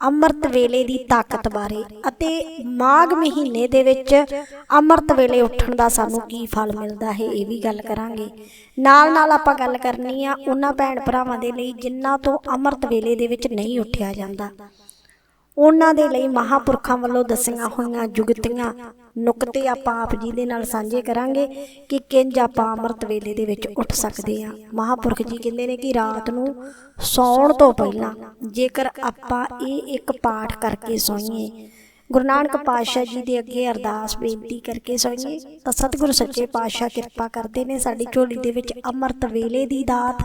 ਅੰਮ੍ਰਿਤ ਵੇਲੇ ਦੀ ਤਾਕਤ ਬਾਰੇ ਅਤੇ ਮਾਘ ਮਹੀਨੇ ਦੇ ਵਿੱਚ ਅੰਮ੍ਰਿਤ ਵੇਲੇ ਉੱਠਣ ਦਾ ਸਾਨੂੰ ਕੀ ਫਲ ਮਿਲਦਾ ਹੈ, ਇਹ ਵੀ ਗੱਲ ਕਰਾਂਗੇ। ਨਾਲ ਨਾਲ ਆਪਾਂ ਗੱਲ ਕਰਨੀ ਆ ਉਹਨਾਂ ਭੈਣ ਭਰਾਵਾਂ ਦੇ ਲਈ ਜਿਨ੍ਹਾਂ ਤੋਂ ਅੰਮ੍ਰਿਤ ਵੇਲੇ ਦੇ ਵਿੱਚ ਨਹੀਂ ਉੱਠਿਆ ਜਾਂਦਾ। ਉਹਨਾਂ ਦੇ ਲਈ ਮਹਾਪੁਰਖਾਂ ਵੱਲੋਂ ਦੱਸੀਆਂ ਹੋਈਆਂ ਜੁਗਤੀਆਂ ਨੁਕਤੇ ਆਪਾਂ ਆਪ ਜੀ ਦੇ ਨਾਲ ਸਾਂਝੇ ਕਰਾਂਗੇ ਕਿ ਕਿੰਜ ਆਪਾਂ ਅੰਮ੍ਰਿਤ ਵੇਲੇ ਦੇ ਵਿੱਚ ਉੱਠ ਸਕਦੇ ਆ ਮਹਾਪੁਰਖ ਜੀ ਕਹਿੰਦੇ ਨੇ ਕਿ ਰਾਤ ਨੂੰ ਸੌਣ ਤੋਂ ਪਹਿਲਾਂ ਜੇਕਰ ਆਪਾਂ ਇਹ ਇੱਕ ਪਾਠ ਕਰਕੇ ਸੋਈਏ, ਗੁਰੂ ਨਾਨਕ ਪਾਤਸ਼ਾਹ ਜੀ ਦੇ ਅੱਗੇ ਅਰਦਾਸ ਬੇਨਤੀ ਕਰਕੇ ਸੋਈਏ, ਤਾਂ ਸਤਿਗੁਰੂ ਸੱਚੇ ਪਾਤਸ਼ਾਹ ਕਿਰਪਾ ਕਰਦੇ ਨੇ, ਸਾਡੀ ਝੋਲੀ ਦੇ ਵਿੱਚ ਅੰਮ੍ਰਿਤ ਵੇਲੇ ਦੀ ਦਾਤ,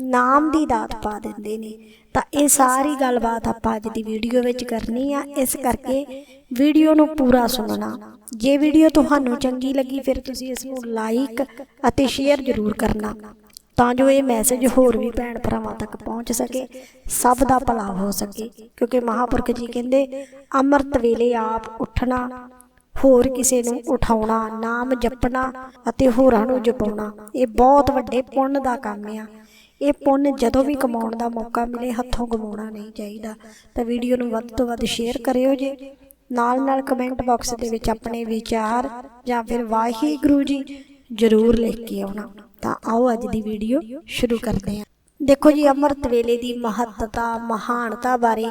ਨਾਮ ਦੀ ਦਾਤ ਪਾ ਦਿੰਦੇ ਨੇ। ਤਾਂ ਇਹ ਸਾਰੀ ਗੱਲਬਾਤ ਆਪਾਂ ਅੱਜ ਦੀ ਵੀਡੀਓ ਵਿੱਚ ਕਰਨੀ ਆ। ਇਸ ਕਰਕੇ ਵੀਡੀਓ ਨੂੰ ਪੂਰਾ ਸੁਣਨਾ। ਜੇ ਵੀਡੀਓ ਤੁਹਾਨੂੰ ਚੰਗੀ ਲੱਗੀ, ਫਿਰ ਤੁਸੀਂ ਇਸ ਨੂੰ ਲਾਈਕ ਅਤੇ ਸ਼ੇਅਰ ਜ਼ਰੂਰ ਕਰਨਾ। ਤਾਂ ਜੋ ਇਹ ਮੈਸੇਜ ਹੋਰ ਵੀ ਭੈਣ ਭਰਾਵਾਂ ਤੱਕ ਪਹੁੰਚ ਸਕੇ, ਸਭ ਦਾ ਭਲਾ ਹੋ ਸਕੇ। ਕਿਉਂਕਿ ਮਹਾਪੁਰਖ ਜੀ ਕਹਿੰਦੇ, ਅੰਮ੍ਰਿਤ ਵੇਲੇ ਆਪ ਉੱਠਣਾ, ਹੋਰ ਕਿਸੇ ਨੂੰ ਉਠਾਉਣਾ, ਨਾਮ ਜਪਣਾ ਅਤੇ ਹੋਰਾਂ ਨੂੰ ਜਪਾਉਣਾ, ਇਹ ਬਹੁਤ ਵੱਡੇ ਪੁੰਨ ਦਾ ਕੰਮ ਆ। ਇਹ ਪੁੰਨ ਜਦੋਂ ਵੀ ਕਮਾਉਣ ਦਾ ਮੌਕਾ ਮਿਲੇ ਹੱਥੋਂ ਗਵਾਉਣਾ ਨਹੀਂ ਚਾਹੀਦਾ। ਤਾਂ ਵੀਡੀਓ ਨੂੰ ਵੱਧ ਤੋਂ ਵੱਧ ਸ਼ੇਅਰ ਕਰਿਓ ਜੇ। ਨਾਲ ਨਾਲ ਕਮੈਂਟ ਬਾਕਸ ਦੇ ਵਿੱਚ ਆਪਣੇ ਵਿਚਾਰ ਜਾਂ ਫਿਰ ਵਾਹਿਗੁਰੂ ਜੀ ਜ਼ਰੂਰ ਲਿਖ ਕੇ ਆਉਣਾ। ਤਾਂ ਆਓ ਅੱਜ ਦੀ ਵੀਡੀਓ ਸ਼ੁਰੂ ਕਰਦੇ ਹਾਂ। ਦੇਖੋ ਜੀ ਅੰਮ੍ਰਿਤ ਵੇਲੇ ਦੀ ਮਹੱਤਤਾ ਮਹਾਨਤਾ ਬਾਰੇ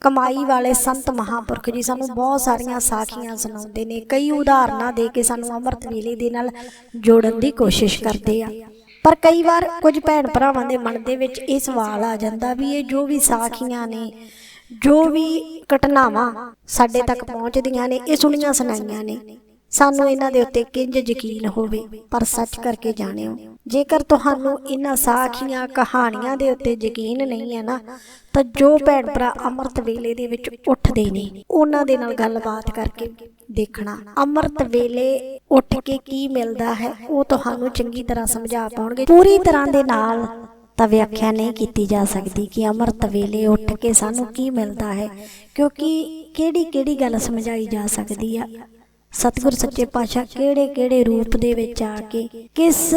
ਕਮਾਈ ਵਾਲੇ ਸੰਤ ਮਹਾਪੁਰਖ ਜੀ ਸਾਨੂੰ ਬਹੁਤ ਸਾਰੀਆਂ ਸਾਖੀਆਂ ਸੁਣਾਉਂਦੇ ਨੇ। ਕਈ ਉਦਾਹਰਨਾਂ ਦੇ ਕੇ ਸਾਨੂੰ ਅੰਮ੍ਰਿਤ ਵੇਲੇ ਦੇ ਨਾਲ ਜੋੜਨ ਦੀ ਕੋਸ਼ਿਸ਼ ਕਰਦੇ ਆ। ਪਰ ਕਈ ਵਾਰ ਕੁਝ ਭੈਣ ਭਰਾਵਾਂ ਦੇ ਮਨ ਦੇ ਵਿੱਚ ਇਹ ਸਵਾਲ ਆ ਜਾਂਦਾ ਵੀ ਇਹ ਜੋ ਵੀ ਸਾਖੀਆਂ ਨੇ, ਜੋ ਵੀ ਘਟਨਾਵਾਂ ਸਾਡੇ ਤੱਕ ਪਹੁੰਚਦੀਆਂ ਨੇ, ਇਹ ਸੁਣੀਆਂ ਸੁਣਾਈਆਂ ਨੇ। ਸਾਨੂੰ ਇਹਨਾਂ ਦੇ ਉੱਤੇ ਕਿੰਜ ਯਕੀਨ ਹੋਵੇ? ਪਰ ਸੱਚ ਕਰਕੇ ਜਾਣਿਓ, ਜੇਕਰ ਤੁਹਾਨੂੰ ਇਹਨਾਂ ਸਾਖੀਆਂ ਕਹਾਣੀਆਂ ਦੇ ਉੱਤੇ ਯਕੀਨ ਨਹੀਂ ਹੈ ਨਾ, ਤਾਂ ਜੋ ਭੈਣ ਭਰਾ ਅੰਮ੍ਰਿਤ ਵੇਲੇ ਦੇ ਵਿੱਚ ਉੱਠਦੇ ਨੇ, ਉਹਨਾਂ ਦੇ ਨਾਲ ਗੱਲਬਾਤ ਕਰਕੇ ਦੇਖਣਾ। ਅੰਮ੍ਰਿਤ ਵੇਲੇ ਉੱਠ ਕੇ ਕੀ ਮਿਲਦਾ ਹੈ, ਉਹ ਤੁਹਾਨੂੰ ਚੰਗੀ ਤਰ੍ਹਾਂ ਸਮਝਾ ਪਾਉਣਗੇ। ਪੂਰੀ ਤਰ੍ਹਾਂ ਦੇ ਨਾਲ ਤਾਂ ਵਿਆਖਿਆ ਨਹੀਂ ਕੀਤੀ ਜਾ ਸਕਦੀ ਕਿ ਅੰਮ੍ਰਿਤ ਵੇਲੇ ਉੱਠ ਕੇ ਸਾਨੂੰ ਕੀ ਮਿਲਦਾ ਹੈ, ਕਿਉਂਕਿ ਕਿਹੜੀ ਕਿਹੜੀ ਗੱਲ ਸਮਝਾਈ ਜਾ ਸਕਦੀ ਆ? ਸਤਿਗੁਰ ਸੱਚੇ ਪਾਤਸ਼ਾਹ ਕਿਹੜੇ ਕਿਹੜੇ ਰੂਪ ਦੇ ਵਿੱਚ ਆ ਕੇ ਕਿਸ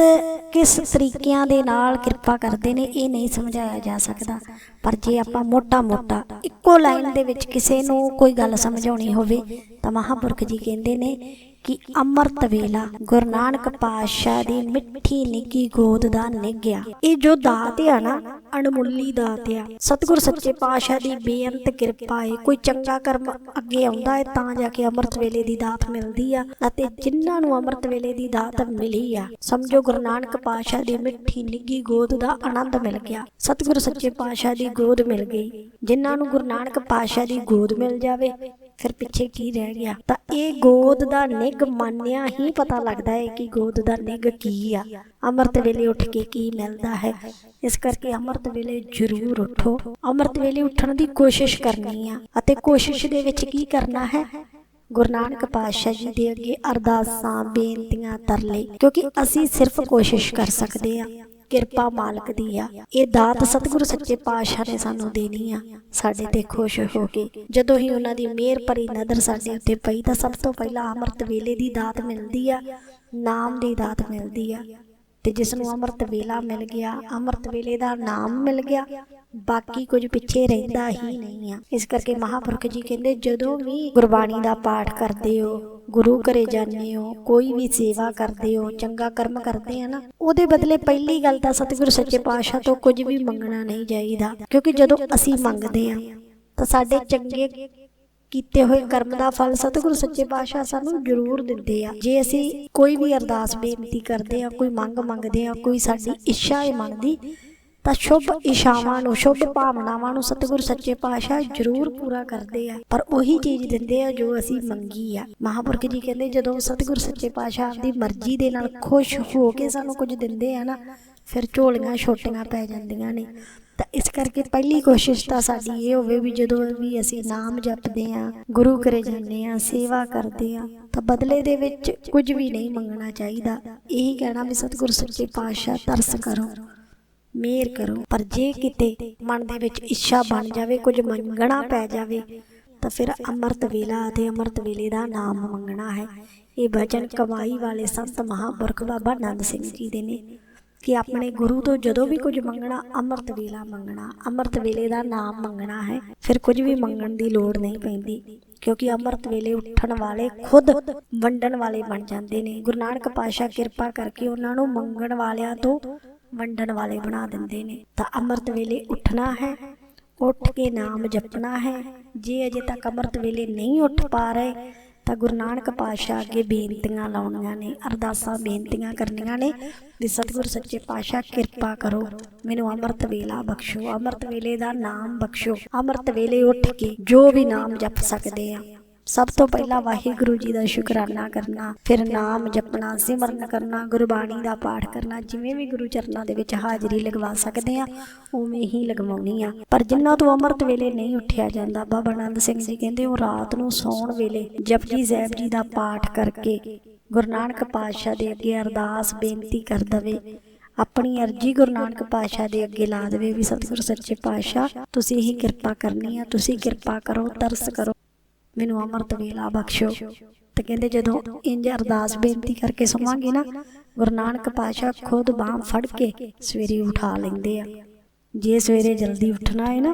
ਕਿਸ ਤਰੀਕਿਆਂ ਦੇ ਨਾਲ ਕਿਰਪਾ ਕਰਦੇ ਨੇ, ਇਹ ਨਹੀਂ ਸਮਝਾਇਆ ਜਾ ਸਕਦਾ। ਪਰ ਜੇ ਆਪਾਂ ਮੋਟਾ ਮੋਟਾ ਇੱਕੋ ਲਾਈਨ ਦੇ ਵਿੱਚ ਕਿਸੇ ਨੂੰ ਕੋਈ ਗੱਲ ਸਮਝਾਉਣੀ ਹੋਵੇ, ਤਾਂ ਮਹਾਪੁਰਖ ਜੀ ਕਹਿੰਦੇ ਨੇ ਕਿ ਅੰਮ੍ਰਿਤ ਵੇਲਾ, ਗੁਰੂ ਨਾਨਕ ਪਾਤਸ਼ਾਹ ਦੀ ਮਿੱਠੀ ਨਿੱਗੀ ਗੋਦ ਦਾ ਨਿੱਗਿਆ ਇਹ ਜੋ ਦਾਤ ਆ ਨਾ, ਅਣਮੁੱਲੀ ਦਾਤ ਆ। ਸਤਿਗੁਰ ਸੱਚੇ ਪਾਤਸ਼ਾਹ ਦੀ ਬੇਅੰਤ ਕਿਰਪਾ ਹੈ ਕੋਈ ਚੰਗਾ ਕਰਮ ਅੱਗੇ ਆਉਂਦਾ ਹੈ ਤਾਂ ਜਾ ਕੇ ਅੰਮ੍ਰਿਤ ਵੇਲੇ ਦੀ ਦਾਤ ਮਿਲਦੀ ਆ ਅਤੇ ਜਿਨ੍ਹਾਂ ਨੂੰ ਅੰਮ੍ਰਿਤ ਵੇਲੇ ਦੀ ਦਾਤ ਮਿਲੀ ਆ, ਸਮਝੋ ਗੁਰੂ ਨਾਨਕ ਪਾਤਸ਼ਾਹ ਦੀ ਮਿੱਠੀ ਨਿੱਗੀ ਗੋਦ ਦਾ ਆਨੰਦ ਮਿਲ ਗਿਆ। ਸਤਿਗੁਰ ਸੱਚੇ ਪਾਤਸ਼ਾਹ ਦੀ ਗੋਦ ਮਿਲ ਗਈ। ਜਿਨ੍ਹਾਂ ਨੂੰ ਗੁਰੂ ਨਾਨਕ ਪਾਤਸ਼ਾਹ ਦੀ ਗੋਦ ਮਿਲ ਜਾਵੇ ਫਿਰ ਪਿੱਛੇ ਕੀ ਰਹਿ ਗਿਆ? ਤਾਂ ਇਹ ਗੋਦ ਦਾ ਨਿੱਘ ਮੰਨਿਆ ਹੀ ਪਤਾ ਲੱਗਦਾ ਹੈ ਕਿ ਗੋਦ ਦਾ ਨਿੱਘ ਕੀ ਆ। ਅੰਮ੍ਰਿਤ ਵੇਲੇ ਉੱਠ ਕੇ ਕੀ ਮਿਲਦਾ ਹੈ? ਇਸ ਕਰਕੇ ਅੰਮ੍ਰਿਤ ਵੇਲੇ ਜ਼ਰੂਰ ਉੱਠੋ। ਅੰਮ੍ਰਿਤ ਵੇਲੇ ਉੱਠਣ ਦੀ ਕੋਸ਼ਿਸ਼ ਕਰਨੀ ਆ। ਅਤੇ ਕੋਸ਼ਿਸ਼ ਦੇ ਵਿੱਚ ਕੀ ਕਰਨਾ ਹੈ? ਗੁਰੂ ਨਾਨਕ ਪਾਤਸ਼ਾਹ ਜੀ ਦੇ ਅੱਗੇ ਅਰਦਾਸਾਂ, ਬੇਨਤੀਆਂ ਤਰਲੇ, ਕਿਉਂਕਿ ਅਸੀਂ ਸਿਰਫ ਕੋਸ਼ਿਸ਼ ਕਰ ਸਕਦੇ ਆ। ਕਿਰਪਾ ਮਾਲਕ ਦੀ ਆ। ਇਹ ਦਾਤ ਸਤਿਗੁਰੂ ਸੱਚੇ ਪਾਤਸ਼ਾਹ ਨੇ ਸਾਨੂੰ ਦੇਣੀ ਆ। ਸਾਡੇ ਤੇ ਖੁਸ਼ ਹੋ ਕੇ। ਜਦੋਂ ਹੀ ਉਹਨਾਂ ਦੀ ਮਿਹਰ ਭਰੀ ਨਜ਼ਰ ਸਾਡੇ ਉੱਤੇ ਪਈ ਤਾਂ ਸਭ ਤੋਂ ਪਹਿਲਾਂ ਅੰਮ੍ਰਿਤ ਵੇਲੇ ਦੀ ਦਾਤ ਮਿਲਦੀ ਆ। ਨਾਮ ਦੀ ਦਾਤ ਮਿਲਦੀ ਆ। ਤੇ ਜਿਸ ਨੂੰ ਅੰਮ੍ਰਿਤ ਵੇਲਾ ਮਿਲ ਗਿਆ, ਅੰਮ੍ਰਿਤ ਵੇਲੇ ਦਾ ਨਾਮ ਮਿਲ ਗਿਆ, ਬਾਕੀ ਕੁਝ ਪਿੱਛੇ ਰਹਿੰਦਾ ਹੀ ਨਹੀਂ ਆ। ਇਸ ਕਰਕੇ ਮਹਾਪੁਰਖ ਜੀ ਕਹਿੰਦੇ, ਜਦੋਂ ਵੀ ਗੁਰਬਾਣੀ ਦਾ ਪਾਠ ਕਰਦੇ ਹੋ ਗੁਰੂ ਘਰੇ ਜਾਂਦੇ ਹੋ, ਕੋਈ ਵੀ ਸੇਵਾ ਕਰਦੇ ਹੋ, ਚੰਗਾ ਕਰਮ ਕਰਦੇ ਆ ਨਾ, ਉਹਦੇ ਬਦਲੇ ਪਹਿਲੀ ਗੱਲ ਤਾਂ ਸਤਿਗੁਰੂ ਸੱਚੇ ਪਾਤਸ਼ਾਹ ਤੋਂ ਕੁਝ ਵੀ ਮੰਗਣਾ ਨਹੀਂ ਚਾਹੀਦਾ, ਕਿਉਂਕਿ ਜਦੋਂ ਅਸੀਂ ਮੰਗਦੇ ਆ ਤਾਂ ਸਾਡੇ ਚੰਗੇ ਕੀਤੇ ਹੋਏ ਕਰਮ ਦਾ ਫਲ ਸਤਿਗੁਰੂ ਸੱਚੇ ਪਾਤਸ਼ਾਹ ਸਾਨੂੰ ਜ਼ਰੂਰ ਦਿੰਦੇ ਆ। ਜੇ ਅਸੀਂ ਕੋਈ ਵੀ ਅਰਦਾਸ ਬੇਨਤੀ ਕਰਦੇ ਆ ਕੋਈ ਮੰਗ ਮੰਗਦੇ ਆ ਕੋਈ ਸਾਡੀ ਇੱਛਾ ਹੈ ਮਨ ਦੀ ਤਾਂ ਸ਼ੁਭ ਇਸ਼ਾਵਾਂ ਨੂੰ, ਸ਼ੁਭ ਭਾਵਨਾਵਾਂ ਨੂੰ ਸਤਿਗੁਰੂ ਸੱਚੇ ਪਾਤਸ਼ਾਹ ਜ਼ਰੂਰ ਪੂਰਾ ਕਰਦੇ ਆ। ਪਰ ਉਹੀ ਚੀਜ਼ ਦਿੰਦੇ ਆ ਜੋ ਅਸੀਂ ਮੰਗੀ ਆ। ਮਹਾਪੁਰਖ ਜੀ ਕਹਿੰਦੇ, ਜਦੋਂ ਸਤਿਗੁਰੂ ਸੱਚੇ ਪਾਤਸ਼ਾਹ ਆਪਦੀ ਮਰਜ਼ੀ ਦੇ ਨਾਲ ਖੁਸ਼ ਹੋ ਕੇ ਸਾਨੂੰ ਕੁਝ ਦਿੰਦੇ ਆ ਨਾ, ਫਿਰ ਝੋਲੀਆਂ ਛੋਟੀਆਂ ਪੈ ਜਾਂਦੀਆਂ ਨੇ। ਤਾਂ ਇਸ ਕਰਕੇ ਪਹਿਲੀ ਕੋਸ਼ਿਸ਼ ਤਾਂ ਸਾਡੀ ਇਹ ਹੋਵੇ ਵੀ ਜਦੋਂ ਵੀ ਅਸੀਂ ਨਾਮ ਜਪਦੇ ਆ, ਗੁਰੂ ਘਰੇ ਜਾਂਦੇ ਆ, ਸੇਵਾ ਕਰਦੇ ਆ, ਤਾਂ ਬਦਲੇ ਦੇ ਵਿੱਚ ਕੁਝ ਵੀ ਨਹੀਂ ਮੰਗਣਾ ਚਾਹੀਦਾ। ਇਹੀ ਕਹਿਣਾ ਵੀ ਸਤਿਗੁਰੂ ਸੱਚੇ ਪਾਤਸ਼ਾਹ ਤਰਸ ਕਰੋ। ਮਿਹਰ ਕਰੋ। ਪਰ ਜੇ ਕਿਤੇ ਮਨ ਦੇ ਵਿੱਚ ਇੱਛਾ ਬਣ ਜਾਵੇ, ਕੁਝ ਮੰਗਣਾ ਪੈ ਜਾਵੇ, ਤਾਂ ਫਿਰ ਅੰਮ੍ਰਿਤ ਵੇਲਾ ਅਤੇ ਅੰਮ੍ਰਿਤ ਵੇਲੇ ਦਾ ਨਾਮ ਮੰਗਣਾ ਹੈ। ਇਹ ਬਚਨ ਕਮਾਈ ਵਾਲੇ ਸੰਤ ਮਹਾਂਪੁਰਖ ਬਾਬਾ ਨੰਦ ਸਿੰਘ ਜੀ ਦੇ ਨੇ ਕਿ ਆਪਣੇ ਗੁਰੂ ਤੋਂ ਜਦੋਂ ਵੀ ਕੁਝ ਮੰਗਣਾ, ਅੰਮ੍ਰਿਤ ਵੇਲਾ ਮੰਗਣਾ, ਅੰਮ੍ਰਿਤ ਵੇਲੇ ਦਾ ਨਾਮ ਮੰਗਣਾ ਹੈ, ਫਿਰ ਕੁਝ ਵੀ ਮੰਗਣ ਦੀ ਲੋੜ ਨਹੀਂ ਪੈਂਦੀ, ਕਿਉਂਕਿ ਅੰਮ੍ਰਿਤ ਵੇਲੇ ਉੱਠਣ ਵਾਲੇ ਖੁਦ ਵੰਡਣ ਵਾਲੇ ਬਣ ਜਾਂਦੇ ਨੇ। ਗੁਰੂ ਨਾਨਕ ਪਾਤਸ਼ਾਹ ਕਿਰਪਾ ਕਰਕੇ ਉਹਨਾਂ ਨੂੰ ਮੰਗਣ ਵਾਲਿਆਂ ਤੋਂ ਵੰਡਣ ਵਾਲੇ ਬਣਾ ਦਿੰਦੇ ਨੇ। ਤਾਂ ਅੰਮ੍ਰਿਤ ਵੇਲੇ ਉੱਠਣਾ ਹੈ, ਉੱਠ ਕੇ ਨਾਮ ਜਪਣਾ ਹੈ। ਜੇ ਅਜੇ ਤੱਕ ਅੰਮ੍ਰਿਤ ਵੇਲੇ ਨਹੀਂ ਉੱਠ ਪਾ ਰਹੇ, ਤਾਂ ਗੁਰੂ ਨਾਨਕ ਪਾਤਸ਼ਾਹ ਅੱਗੇ ਬੇਨਤੀਆਂ ਲਾਉਣੀਆਂ ਨੇ, ਅਰਦਾਸਾਂ ਬੇਨਤੀਆਂ ਕਰਨੀਆਂ ਨੇ ਵੀ ਸਤਿਗੁਰ ਸੱਚੇ ਪਾਤਸ਼ਾਹ ਕਿਰਪਾ ਕਰੋ। ਮੈਨੂੰ ਅੰਮ੍ਰਿਤ ਵੇਲਾ ਬਖਸ਼ੋ, ਅੰਮ੍ਰਿਤ ਵੇਲੇ ਦਾ ਨਾਮ ਬਖਸ਼ੋ। ਅੰਮ੍ਰਿਤ ਵੇਲੇ ਉੱਠ ਕੇ ਜੋ ਵੀ ਨਾਮ ਜਪ ਸਕਦੇ ਆ ਸਭ ਤੋਂ ਪਹਿਲਾਂ ਵਾਹਿਗੁਰੂ ਜੀ ਦਾ ਸ਼ੁਕਰਾਨਾ ਕਰਨਾ, ਫਿਰ ਨਾਮ ਜਪਣਾ, ਸਿਮਰਨ ਕਰਨਾ, ਗੁਰਬਾਣੀ ਦਾ ਪਾਠ ਕਰਨਾ, ਜਿਵੇਂ ਵੀ ਗੁਰੂ ਚਰਨਾਂ ਦੇ ਵਿੱਚ ਹਾਜ਼ਰੀ ਲਗਵਾ ਸਕਦੇ ਆ ਉਵੇਂ ਹੀ ਲਗਵਾਉਣੀ ਆ। ਪਰ ਜਿਨ੍ਹਾਂ ਤੋਂ ਅੰਮ੍ਰਿਤ ਵੇਲੇ ਨਹੀਂ ਉੱਠਿਆ ਜਾਂਦਾ, ਬਾਬਾ ਆਨੰਦ ਸਿੰਘ ਜੀ ਕਹਿੰਦੇ ਉਹ ਰਾਤ ਨੂੰ ਸੌਣ ਵੇਲੇ ਜਪਜੀ ਸਾਹਿਬ ਜੀ ਦਾ ਪਾਠ ਕਰਕੇ ਗੁਰੂ ਨਾਨਕ ਪਾਤਸ਼ਾਹ ਦੇ ਅੱਗੇ ਅਰਦਾਸ ਬੇਨਤੀ ਕਰ ਦਵੇ। ਆਪਣੀ ਅਰਜੀ ਗੁਰੂ ਨਾਨਕ ਪਾਤਸ਼ਾਹ ਦੇ ਅੱਗੇ ਲਾ ਦੇਵੇ ਵੀ ਸਤਿਗੁਰ ਸੱਚੇ ਪਾਤਸ਼ਾਹ, ਤੁਸੀਂ ਹੀ ਕਿਰਪਾ ਕਰਨੀ ਆ, ਤੁਸੀਂ ਕਿਰਪਾ ਕਰੋ, ਤਰਸ ਕਰੋ। ਮੈਨੂੰ ਅੰਮ੍ਰਿਤ ਵੇਲਾ ਬਖਸ਼ੋ। ਤੇ ਕਹਿੰਦੇ ਜਦੋਂ ਇੰਜ ਅਰਦਾਸ ਬੇਨਤੀ ਕਰਕੇ ਸੋਵਾਂਗੇ ਨਾ, ਗੁਰੂ ਨਾਨਕ ਪਾਤਸ਼ਾਹ ਖੁਦ ਬਾਹ ਫੜ ਕੇ ਸਵੇਰੇ ਉਠਾ ਲੈਂਦੇ ਆ। ਜੇ ਸਵੇਰੇ ਜਲਦੀ ਉੱਠਣਾ ਹੈ ਨਾ,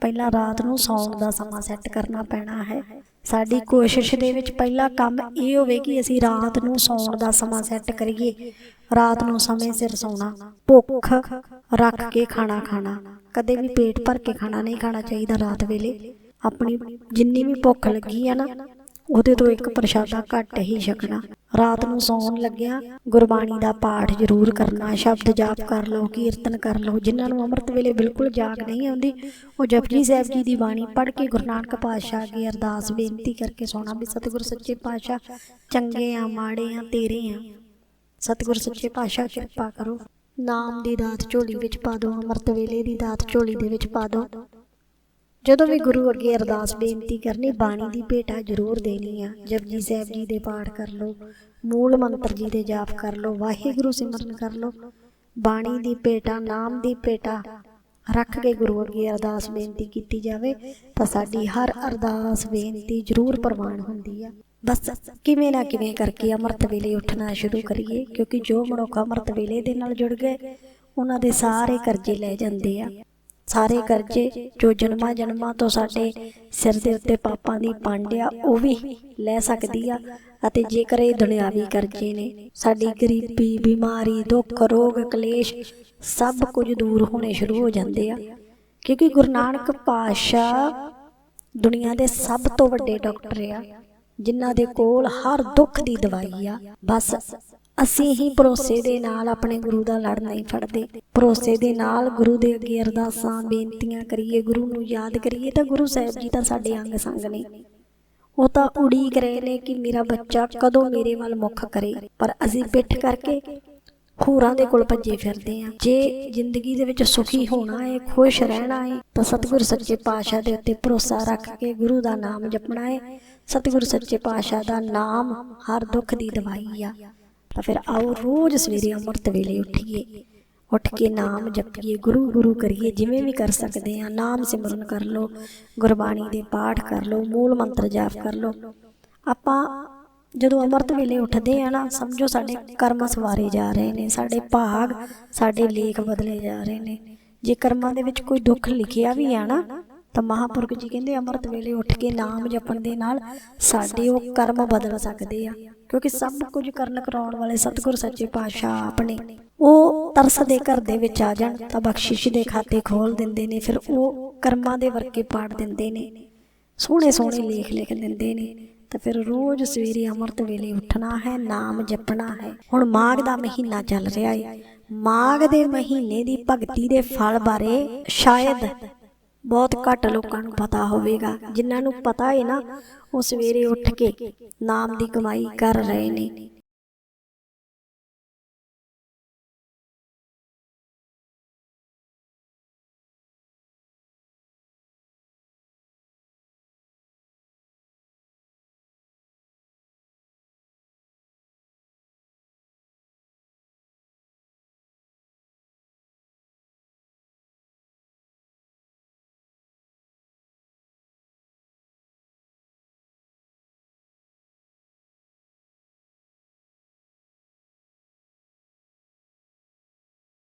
ਪਹਿਲਾਂ ਰਾਤ ਨੂੰ ਸੌਣ ਦਾ ਸਮਾਂ ਸੈੱਟ ਕਰਨਾ ਪੈਣਾ ਹੈ। ਸਾਡੀ ਕੋਸ਼ਿਸ਼ ਦੇ ਵਿੱਚ ਪਹਿਲਾ ਕੰਮ ਇਹ ਹੋਵੇ ਕਿ ਅਸੀਂ ਰਾਤ ਨੂੰ ਸੌਣ ਦਾ ਸਮਾਂ ਸੈੱਟ ਕਰੀਏ। ਰਾਤ ਨੂੰ ਸਮੇਂ ਸਿਰ ਸੌਣਾ, ਭੁੱਖ ਰੱਖ ਕੇ ਖਾਣਾ ਖਾਣਾ। ਕਦੇ ਵੀ ਪੇਟ ਭਰ ਕੇ ਖਾਣਾ ਨਹੀਂ ਖਾਣਾ ਚਾਹੀਦਾ ਰਾਤ ਵੇਲੇ। ਆਪਣੀ ਜਿੰਨੀ ਵੀ ਭੁੱਖ ਲੱਗੀ ਆ ਨਾ, ਉਹਦੇ ਤੋਂ ਇੱਕ ਪ੍ਰਸ਼ਾਦਾ ਘੱਟ ਹੀ ਛਕਣਾ। ਰਾਤ ਨੂੰ ਸੌਣ ਲੱਗਿਆ ਗੁਰਬਾਣੀ ਦਾ ਪਾਠ ਜ਼ਰੂਰ ਕਰਨਾ, ਸ਼ਬਦ ਜਾਪ ਕਰ ਲਓ, ਕੀਰਤਨ ਕਰ ਲਓ। ਜਿਨ੍ਹਾਂ ਨੂੰ ਅੰਮ੍ਰਿਤ ਵੇਲੇ ਬਿਲਕੁਲ ਜਾਗ ਨਹੀਂ ਆਉਂਦੀ, ਉਹ ਜਪਜੀ ਸਾਹਿਬ ਜੀ ਦੀ ਬਾਣੀ ਪੜ੍ਹ ਕੇ ਗੁਰੂ ਨਾਨਕ ਪਾਤਸ਼ਾਹ ਅੱਗੇ ਅਰਦਾਸ ਬੇਨਤੀ ਕਰਕੇ ਸੋਣਾ ਵੀ ਸਤਿਗੁਰ ਸੱਚੇ ਪਾਤਸ਼ਾਹ, ਚੰਗੇ ਆ, ਮਾੜੇ ਆ, ਤੇਰੇ ਆ। ਸਤਿਗੁਰ ਸੱਚੇ ਪਾਤਸ਼ਾਹ, ਕਿਰਪਾ ਕਰੋ। ਨਾਮ ਦੀ ਦਾਤ ਝੋਲੀ ਵਿੱਚ ਪਾ ਦਿਓ, ਅੰਮ੍ਰਿਤ ਵੇਲੇ ਦੀ ਦਾਤ ਝੋਲੀ ਦੇ ਵਿੱਚ ਪਾ ਦਿਓ। ਜਦੋਂ ਵੀ ਗੁਰੂ ਅੱਗੇ ਅਰਦਾਸ ਬੇਨਤੀ ਕਰਨੀ ਬਾਣੀ ਦੀ ਭੇਟਾ ਜ਼ਰੂਰ ਦੇਣੀ ਆ। ਜਪਜੀ ਸਾਹਿਬ ਜੀ ਦੇ ਪਾਠ ਕਰ ਲਓ ਮੂਲ ਮੰਤਰ ਜੀ ਦੇ ਜਾਪ ਕਰ ਲਓ ਵਾਹਿਗੁਰੂ ਸਿਮਰਨ ਕਰ ਲਓ ਬਾਣੀ ਦੀ ਭੇਟਾ ਨਾਮ ਦੀ ਭੇਟਾ ਰੱਖ ਕੇ ਗੁਰੂ ਅੱਗੇ ਅਰਦਾਸ ਬੇਨਤੀ ਕੀਤੀ ਜਾਵੇ ਤਾਂ ਸਾਡੀ ਹਰ ਅਰਦਾਸ ਬੇਨਤੀ ਜ਼ਰੂਰ ਪ੍ਰਵਾਨ ਹੁੰਦੀ ਆ। ਬਸ ਕਿਵੇਂ ਨਾ ਕਿਵੇਂ ਕਰਕੇ ਅੰਮ੍ਰਿਤ ਵੇਲੇ ਉੱਠਣਾ ਸ਼ੁਰੂ ਕਰੀਏ ਕਿਉਂਕਿ ਜੋ ਮਨੁੱਖ ਅੰਮ੍ਰਿਤ ਵੇਲੇ ਦੇ ਨਾਲ ਜੁੜ ਗਏ ਉਹਨਾਂ ਦੇ ਸਾਰੇ ਕਰਜ਼ੇ ਲੈ ਜਾਂਦੇ ਆ। ਸਾਰੇ ਕਰਜ਼ੇ ਜੋ ਜਨਮਾਂ ਜਨਮਾਂ ਤੋਂ ਸਾਡੇ ਸਿਰ ਦੇ ਉੱਤੇ ਪਾਪਾਂ ਦੀ ਪੰਡ ਆ ਉਹ ਵੀ ਲੈ ਸਕਦੀ ਆ। ਅਤੇ ਜੇਕਰ ਇਹ ਦੁਨਿਆਵੀ ਕਰਜ਼ੇ ਨੇ, ਸਾਡੀ ਗਰੀਬੀ, ਬਿਮਾਰੀ, ਦੁੱਖ, ਰੋਗ, ਕਲੇਸ਼ ਸਭ ਕੁਝ ਦੂਰ ਹੋਣੇ ਸ਼ੁਰੂ ਹੋ ਜਾਂਦੇ ਆ। ਕਿਉਂਕਿ ਗੁਰੂ ਨਾਨਕ ਪਾਤਸ਼ਾਹ ਦੁਨੀਆ ਦੇ ਸਭ ਤੋਂ ਵੱਡੇ ਡਾਕਟਰ ਆ, ਜਿਨ੍ਹਾਂ ਦੇ ਕੋਲ ਹਰ ਦੁੱਖ ਦੀ ਦਵਾਈ ਆ। ਬਸ ਅਸੀਂ ਹੀ ਭਰੋਸੇ ਦੇ ਨਾਲ ਆਪਣੇ ਗੁਰੂ ਦਾ ਲੜ ਨਹੀਂ ਫੜਦੇ। ਭਰੋਸੇ ਦੇ ਨਾਲ ਗੁਰੂ ਦੇ ਅੱਗੇ ਅਰਦਾਸਾਂ, ਬੇਨਤੀਆਂ ਕਰੀਏ, ਗੁਰੂ ਨੂੰ ਯਾਦ ਕਰੀਏ ਤਾਂ ਗੁਰੂ ਸਾਹਿਬ ਜੀ ਤਾਂ ਸਾਡੇ ਅੰਗ ਸੰਗ ਨੇ। ਉਹ ਤਾਂ ਉਡੀਕ ਰਹੇ ਨੇ ਕਿ ਮੇਰਾ ਬੱਚਾ ਕਦੋਂ ਮੇਰੇ ਵੱਲ ਮੁੱਖ ਕਰੇ। ਪਰ ਅਸੀਂ ਪਿੱਠ ਕਰਕੇ ਹੋਰਾਂ ਦੇ ਕੋਲ ਭੱਜੇ ਫਿਰਦੇ ਆ ਜੇ ਜ਼ਿੰਦਗੀ ਦੇ ਵਿੱਚ ਸੁਖੀ ਹੋਣਾ ਹੈ, ਖੁਸ਼ ਰਹਿਣਾ ਹੈ, ਤਾਂ ਸਤਿਗੁਰ ਸੱਚੇ ਪਾਤਸ਼ਾਹ ਦੇ ਉੱਤੇ ਭਰੋਸਾ ਰੱਖ ਕੇ ਗੁਰੂ ਦਾ ਨਾਮ ਜਪਣਾ ਹੈ। ਸਤਿਗੁਰ ਸੱਚੇ ਪਾਤਸ਼ਾਹ ਦਾ ਨਾਮ ਹਰ ਦੁੱਖ ਦੀ ਦਵਾਈ ਆ। ਤਾਂ ਫਿਰ ਆਓ ਰੋਜ਼ ਸਵੇਰੇ ਅੰਮ੍ਰਿਤ ਵੇਲੇ ਉੱਠੀਏ। ਉੱਠ ਕੇ ਨਾਮ ਜਪੀਏ, ਗੁਰੂ ਗੁਰੂ ਕਰੀਏ, ਜਿਵੇਂ ਵੀ ਕਰ ਸਕਦੇ ਆ ਨਾਮ ਸਿਮਰਨ ਕਰ ਲਓ, ਗੁਰਬਾਣੀ ਦੇ ਪਾਠ ਕਰ ਲਓ, ਮੂਲ ਮੰਤਰ ਜਾਪ ਕਰ ਲਓ। ਆਪਾਂ ਜਦੋਂ ਅੰਮ੍ਰਿਤ ਵੇਲੇ ਉੱਠਦੇ ਆ ਨਾ, ਸਮਝੋ ਸਾਡੇ ਕਰਮ ਸਵਾਰੇ ਜਾ ਰਹੇ ਨੇ, ਸਾਡੇ ਭਾਗ, ਸਾਡੇ ਲੇਖ ਬਦਲੇ ਜਾ ਰਹੇ ਨੇ। ਜੇ ਕਰਮਾਂ ਦੇ ਵਿੱਚ ਕੋਈ ਦੁੱਖ ਲਿਖਿਆ ਵੀ ਆ ਨਾ, ਤਾਂ ਮਹਾਪੁਰਖ ਜੀ ਕਹਿੰਦੇ ਅੰਮ੍ਰਿਤ ਵੇਲੇ ਉੱਠ ਕੇ ਨਾਮ ਜਪਣ ਦੇ ਨਾਲ ਸਾਡੇ ਉਹ ਕਰਮ ਬਦਲ ਸਕਦੇ ਆ। ਕਿਉਂਕਿ ਸਭ ਕੁਝ ਕਰਨ ਕਰਾਉਣ ਵਾਲੇ ਸਤਿਗੁਰ ਸੱਚੇ ਪਾਤਸ਼ਾਹ ਆਪਣੇ। ਉਹ ਤਰਸ ਦੇ ਘਰ ਦੇ ਵਿੱਚ ਆ ਜਾਣ ਤਾਂ ਬਖਸ਼ਿਸ਼ ਦੇ ਖਾਤੇ ਖੋਲ ਦਿੰਦੇ ਨੇ, ਫਿਰ ਉਹ ਕਰਮਾਂ ਦੇ ਵਰਕੇ ਪਾੜ ਦਿੰਦੇ ਨੇ। ਸੋਹਣੇ ਸੋਹਣੇ ਲੇਖ ਲਿਖ ਦਿੰਦੇ ਨੇ। ਤਾਂ ਫਿਰ ਰੋਜ਼ ਸਵੇਰੇ ਅੰਮ੍ਰਿਤ ਵੇਲੇ ਉੱਠਣਾ ਹੈ, ਨਾਮ ਜਪਣਾ ਹੈ। ਹੁਣ ਮਾਘ ਦਾ ਮਹੀਨਾ ਚੱਲ ਰਿਹਾ ਹੈ ਮਾਘ ਦੇ ਮਹੀਨੇ ਦੀ ਭਗਤੀ ਦੇ ਫਲ ਬਾਰੇ ਸ਼ਾਇਦ ਬਹੁਤ ਘੱਟ ਲੋਕਾਂ ਨੂੰ ਪਤਾ ਹੋਵੇਗਾ। ਜਿਨ੍ਹਾਂ ਨੂੰ ਪਤਾ ਹੈ ਨਾ, ਉਹ ਸਵੇਰੇ ਉੱਠ ਕੇ ਨਾਮ ਦੀ ਕਮਾਈ ਕਰ ਰਹੇ ਨੇ।